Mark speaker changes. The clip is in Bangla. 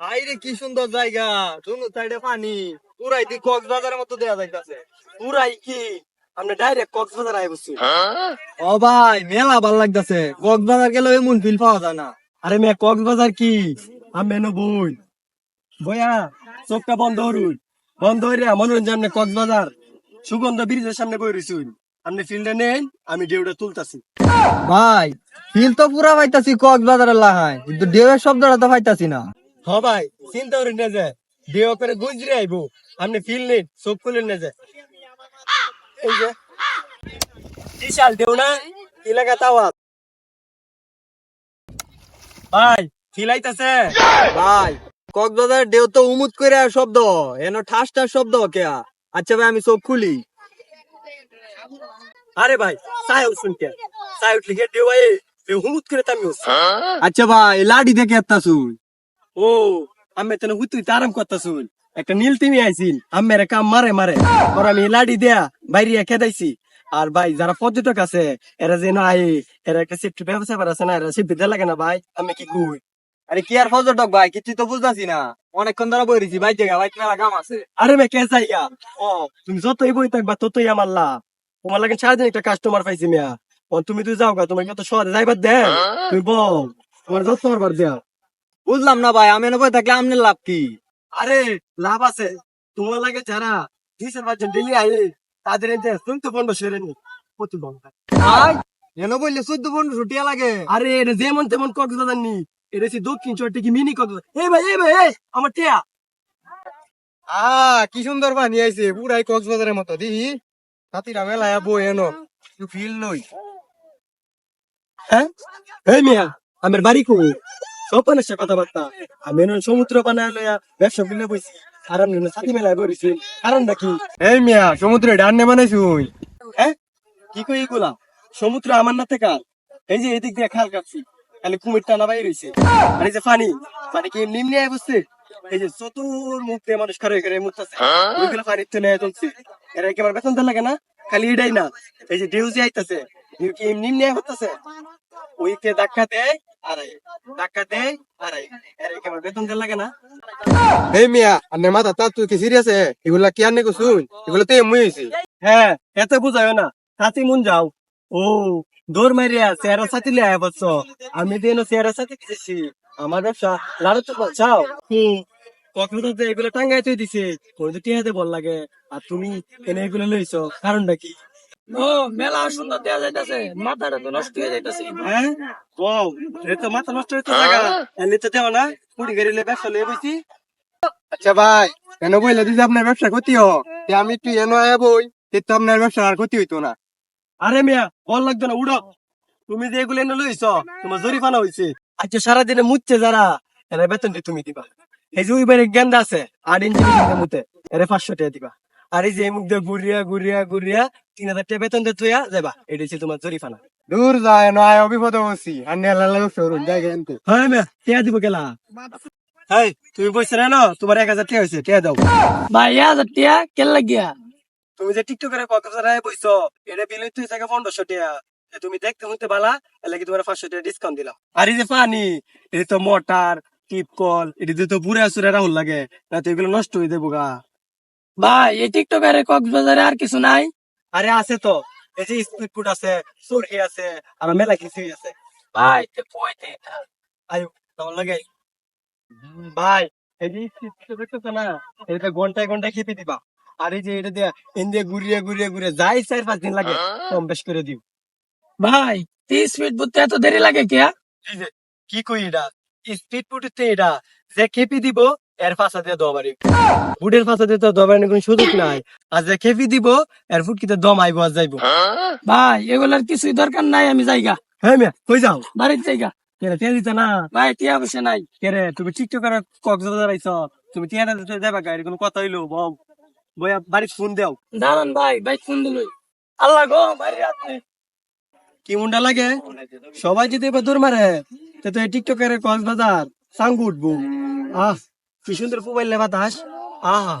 Speaker 1: আইরে কি সুন্দর জায়গা। দুনো সাইডে পানি। পুরাই দি কক্সবাজারের মতো দেয়া যাইতাছে।
Speaker 2: পুরাই কি? আমরা ডাইরেক্ট কক্সবাজার আই বসছি
Speaker 1: ও ভাই মেলা ভালো লাগতাছে। কক্সবাজার গেলে এমন ফিল পাওয়া যায় না।
Speaker 2: আরে মেয়ে কক্সবাজার কি? আমি এনো বই। বয়া চোখটা বন্ধ হরুন। বন্ধ হইরা মনোরঞ্জন নে কক্সবাজার। সুগন্ধ ব্রিজের সামনে বই রইছুন আপনি ফিল্ডে নেন আমি ডেউটা তুলতাছি।
Speaker 1: ভাই ফিল তো পুরা পাইতাছি কক্সবাজারের লাহায় কিন্তু ঢেউয়ের শব্দটা তো পাইতাছি না।
Speaker 2: হ ভাই চিন্তা করেন না যে দেহ করে গুজরে আইবো আপনি ফিল নেন চোখ খুলেন না যে। এই যে বিশাল দেও না? এলাকা ভাই ফিল আইতাছে?
Speaker 1: ভাই কক্সবাজার ঢেউ তো উমুত করে শব্দ এনো ঠাস ঠাস শব্দ কেয়া। আচ্ছা ভাই আমি চোখ খুলি।
Speaker 2: আরে ভাই কে চাই উঠলি গে দেও ভাই দেও হুমুত করে তামি
Speaker 1: আচ্ছা ভাই লাডি দেখে শুন
Speaker 2: ও আমি তো হুতুই আরাম করতাছুন একটা নীল তিমি আইছিল আমের কাম মারে মারে। ওর আমি লাডি দেয়া বাইরে খেদাইছি। আর ভাই যারা পর্যটক আছে এরা যেন আই এরা একটা সেফটি ব্যবস্থা করে আছে না এরা সেফটি লাগে না ভাই আমি কি কই?
Speaker 1: আরে কি আর পর্যটক ভাই কিছু তো বুঝতাছি না। অনেকক্ষণ ধরে বইরেছি ভাই জায়গা ভাই মেলা কাম আছে।
Speaker 2: আরে মে কে চাইয়া ও তুমি যতই বই থাকবা ততই আমার লাভ। তোমার লাগে সারাদিন একটা কাস্টমার পাইছি মিয়া। তুমি তুই যাও গা তোমার কত শহরে যাইবার দেন। তুমি বল তোমার যত করবার দেয়া
Speaker 1: বুঝলাম না ভাই আমি এনে বই থাকলে আমনের লাভ কি?
Speaker 2: আরে লাভ আছে। তোমার লাগে যারা দুইশো পাঁচজন ডেলি আয়ে তাদের এতে শুনতে বন্ধ সেরে নি প্রতি বন্ধ
Speaker 1: ভাই বললে চোদ্দ পনেরো ছুটিয়া লাগে।
Speaker 2: আরে এটা যেমন তেমন কক্সবাজার নি এটা হচ্ছে দক্ষিণ চট্টি কি মিনি কক্সবাজার এই ভাই এই ভাই এই আমার টিয়া।
Speaker 1: আ কি সুন্দর পানি আইছে পুরাই কক্সবাজারের মতো দিহি? হাতিরা মেলায় বই এনো ফিল নই।
Speaker 2: হ্যাঁ? এই মিয়া আমার বাড়ি কো সপনের সাথে কথাবার্তা আমি সমুদ্র বানায় লইয়া ব্যবসা করলে বইছি। আমি সাথী মেলায় বইছি কারণটা কি
Speaker 1: এই মিয়া সমুদ্রে ডান্নে বানাইছুই
Speaker 2: হ্যাঁ? কি কই এগুলা? সমুদ্র আমার না থেকে এই যে এদিক দিয়ে খাল কাটছি খালি কুমির টানা বাইরে রয়েছে আর এই যে পানি পানি কি নিম্নে আয় বসছে? এই যে চতুর মুখ দিয়ে মানুষ খারে খারে মুখতেছে ওইগুলো পানির তো নেয় চলছে। এরা কি আমার বেতন লাগে না খালি এটাই না। এই যে ঢেউ যে আইতাছে ঢেউ কি আয় হতেছে ওইকে ধাক্কা দেয় আর ধাক্কা দেয়? আর এই। এরা বেতন দেন লাগে না।
Speaker 1: এই মিয়া আন্নে মাথা তা তুই কি সিরিয়াস এগুলা কি আন্নে কইছুন এগুলা তো এমনি হইছে।
Speaker 2: হ্যাঁ এত বুঝায় না। সাথী মন যাও। ও দৌড় মারিয়া চেহারা সাথী লে আয় বলছো আমি দিন চেহারা সাথী আমার ব্যবসা লাড়ু তো চাও। হুম কখনো তো এগুলো টাঙ্গাই তুই দিছে। কোন তো টিহাতে বল লাগে। আর তুমি এনে এগুলো লইছো কারণটা কি?
Speaker 3: ও মেলা সুন্দর দেয়া যাইতাছে। মাথাটা তো নষ্ট হয়ে যাইতাছে।
Speaker 2: হ্যাঁ? তো মাথা নষ্ট হইতে লাগা এনে তো দেও না? কুড়ি গাড়ি লে ব্যবসা লয়ে বইছি।
Speaker 1: আচ্ছা ভাই কেন বইলে দিদি আপনার ব্যবসা ক্ষতি হ? তে আমি একটু এনো আয়া বই তে তো আপনার ব্যবসা আর ক্ষতি হইতো না।
Speaker 2: আরে মিয়া বল লাগতো না উড়ো। তুমি যে এগুলো এনে লইছো তোমার জরিফানা হইছে। আচ্ছা সারাদিনে মুচ্ছে যারা এরা বেতন দিয়ে তুমি দিবা। এই যে ওই বাইরে গেন্দা আছে আট ইঞ্চি মুতে এরা পাঁচশো টাকা দিবা। আর এই যে মুখ দিয়ে ঘুরিয়া ঘুরিয়া ঘুরিয়া তিন হাজার টাকা বেতন দিয়ে তুইয়া যাবা এটা হচ্ছে তোমার জরিফানা
Speaker 1: দূর যায় অবিপদ বসি আল্লাহ লাগে সরুন জায়গা এনতে
Speaker 2: হ্যাঁ মিয়া টিয়া দিব গেলা হ্যাঁ তুমি পয়সা না তোমার এক হাজার টাকা হয়েছে টিয়া দাও।
Speaker 3: ভাই ইয়া হাজার টিয়া কেন লাগিয়া
Speaker 2: তুমি যে টিকটকের কক্সবাজারে বইছো এটা বিলে থাকে পনেরোশো টাকা এ তুমি দেখতে হইতে বালা এলাকি তোমার পাঁচশো টাকা ডিসকাউন্ট দিলাম আর এই যে পানি এটা তো মোটর টিপ কল এটা তো বুড়ে আসুরে রাহুল লাগে না তো এগুলো নষ্ট হয়ে দেবো গা।
Speaker 3: ভাই এই টিকটকারে কক্সবাজারে আর কিছু নাই?
Speaker 2: আরে আছে তো। এই যে স্পিড ফুড আছে সুরকি আছে আর মেলা কিছুই আছে।
Speaker 3: ভাই তে কইতে
Speaker 2: আয়ো তোমার লাগে? ভাই এই যে ফুড না এটা ঘন্টায় ঘন্টায় খেপে দিবা। আর এই যে এটা দিয়ে ইন্ডিয়া ঘুরিয়ে ঘুরিয়ে ঘুরিয়ে যাই চার পাঁচ দিন লাগে কম বেশ করে দিও।
Speaker 3: ভাই তিরিশ মিনিট বুঝতে এত দেরি লাগে কিয়া
Speaker 2: কি কই এটা? স্পিড ফুটতে এটা যে খেপি দিব এর ফাঁসা দিয়ে বুটের ফাঁসা দিয়ে তো কোনো সুযোগ নাই। যে খেপি দিব এর ফুটকিতে দম আইব আর যাইব।
Speaker 3: ভাই এগুলার কিছুই দরকার নাই আমি যাইগা
Speaker 2: হ্যাঁ মিয়া কই যাও?
Speaker 3: বাড়ির জায়গা।
Speaker 2: কেরে টিয়া দিতে না?
Speaker 3: ভাই টিয়া নাই।
Speaker 2: কেরে তুমি টিকটকার কক্সবাজার আইছ তুমি টিয়া না দিতে যাবা গাড়ি কোনো কথা হইল? বউ বইয়া বাড়ি ফোন দেও।
Speaker 3: দাঁড়ান ভাই ভাই ফোন দিল। আল্লাহ গো আপনি
Speaker 2: কি মুন্ডা লাগে? সবাই যদি এবার দৌড় মারে তে টিকটকের কক্সবাজার সাঙ্গু উঠবো। আহ কি সুন্দর মোবাইল বাতাস আহা